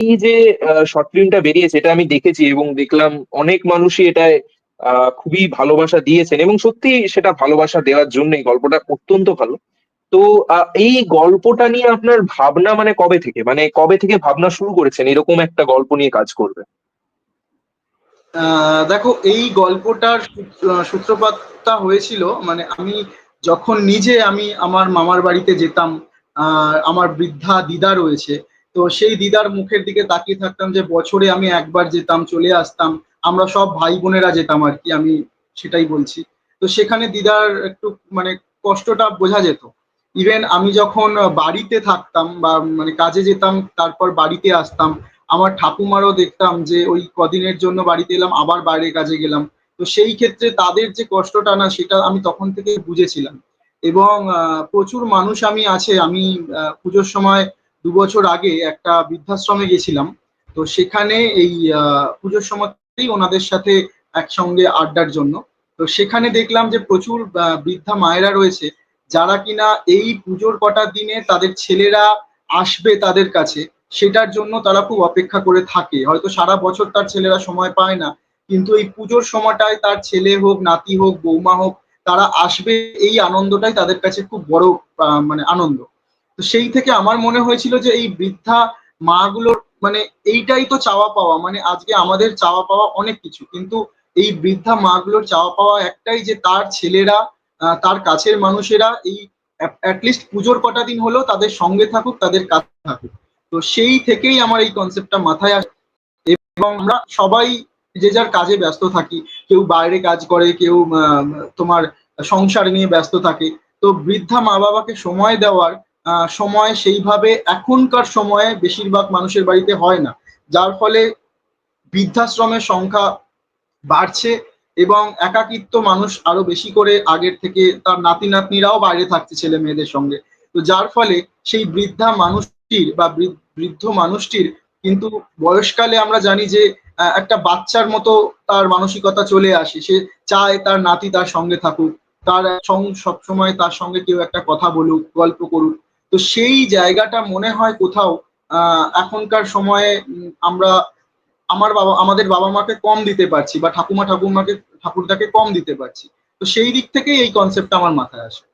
এই যে শর্ট ফিল্মটা বেরিয়েছে, এটা আমি দেখেছি এবং দেখলাম অনেক মানুষই এটায় খুবই ভালোবাসা দিয়েছেন এবং সত্যি সেটা ভালোবাসা দেওয়ার জন্যই গল্পটা অত্যন্ত ভালো। তো এই গল্পটা নিয়ে আপনার ভাবনা মানে কবে থেকে? মানে কবে থেকে ভাবনা শুরু করেছেন? এরকম একটা গল্প নিয়ে কাজ করবে দেখো, এই গল্পটার সূত্রপাতটা হয়েছিল মানে আমি যখন নিজে আমি আমার মামার বাড়িতে যেতাম আমার বৃদ্ধা দিদা রয়েছে তো সেই দিদার মুখের দিকে তাকিয়ে থাকতাম যে বছরে আমি একবার যেতাম, চলে আসতাম। আমরা সব ভাই বোনেরা যেতাম আর কি, আমি সেটাই বলছি। তো সেখানে দিদার একটু মানে কষ্টটা বোঝা যেত। ইভেন আমি যখন বাড়িতে থাকতাম বা মানে কাজে যেতাম, তারপর বাড়িতে আসতাম, আমার ঠাকুমারও দেখতাম যে ওই কদিনের জন্য বাড়িতে এলাম, আবার বাইরে কাজে গেলাম। তো সেই ক্ষেত্রে তাদের যে কষ্টটা না, সেটা আমি তখন থেকে বুঝেছিলাম। এবং প্রচুর মানুষ আমি আছে, আমি পুজোর সময় দু বছর আগে একটা বৃদ্ধাশ্রমে গেছিলাম। তো সেখানে এই পুজোর সময়তেই ওনাদের সাথে একসঙ্গে আড্ডার জন্য। তো সেখানে দেখলাম যে প্রচুর বৃদ্ধা মায়েরা রয়েছে, যারা কিনা এই পুজোর কটা দিনে তাদের ছেলেরা আসবে তাদের কাছে, সেটার জন্য তারা খুব অপেক্ষা করে থাকে। হয়তো সারা বছর তার ছেলেরা সময় পায় না, কিন্তু এই পুজোর সময়টায় তার ছেলে হোক, নাতি হোক, বৌমা হোক, তারা আসবে, এই আনন্দটাই তাদের কাছে খুব বড় মানে আনন্দ। তো সেই থেকে আমার মনে হয়েছিল যে এই বৃদ্ধা মাগুলোর মানে এইটাই তো চাওয়া পাওয়া মানে আজকে আমাদের চাওয়া পাওয়া অনেক কিছু। কিন্তু এই বৃদ্ধা মাগুলোর চাওয়া পাওয়া একটাই যে তার ছেলেরা তার কাছের মানুষেরা এই অ্যাটলিস্ট পুজোর কটা দিন হলেও তাদের সঙ্গে থাকুক, তাদের কাছে থাকুক। তো সেই থেকেই আমার এই কনসেপ্টটা মাথায় আসে। এবং আমরা সবাই যে যার কাজে ব্যস্ত থাকি, কেউ বাইরে কাজ করে, কেউ তোমার সংসার নিয়ে ব্যস্ত থাকে। তো বৃদ্ধা মা বাবাকে সময় দেওয়ার সময় সেইভাবে এখনকার সময়ে বেশিরভাগ মানুষের বাড়িতে হয় না। যার ফলে বৃদ্ধাশ্রমের সংখ্যা বাড়ছে এবং একাকিত্ব মানুষ আরও বেশি করে আগের থেকে তার নাতি নাতনিরাও বাইরে থাকছে ছেলে মেয়েদের সঙ্গে। তো যার ফলে সেই বৃদ্ধা মানুষটির বা বৃদ্ধ মানুষটির কিন্তু বয়সকালে আমরা জানি যে একটা বাচ্চার মতো তার মানসিকতা চলে আসে। সে চায় তার নাতি তার সঙ্গে থাকুক, তার সং- সবসময় তার সঙ্গে কেউ একটা কথা বলুক, গল্প করুক। তো সেই জায়গাটা মনে হয় কোথাও এখনকার সময়ে আমরা আমার বাবা, আমাদের বাবা মাকে কম দিতে পারছি বা ঠাকুমা, ঠাকুমাকে, ঠাকুরদাকে কম দিতে পারছি। তো সেই দিক থেকেই এই কনসেপ্টটা আমার মাথায় আসে।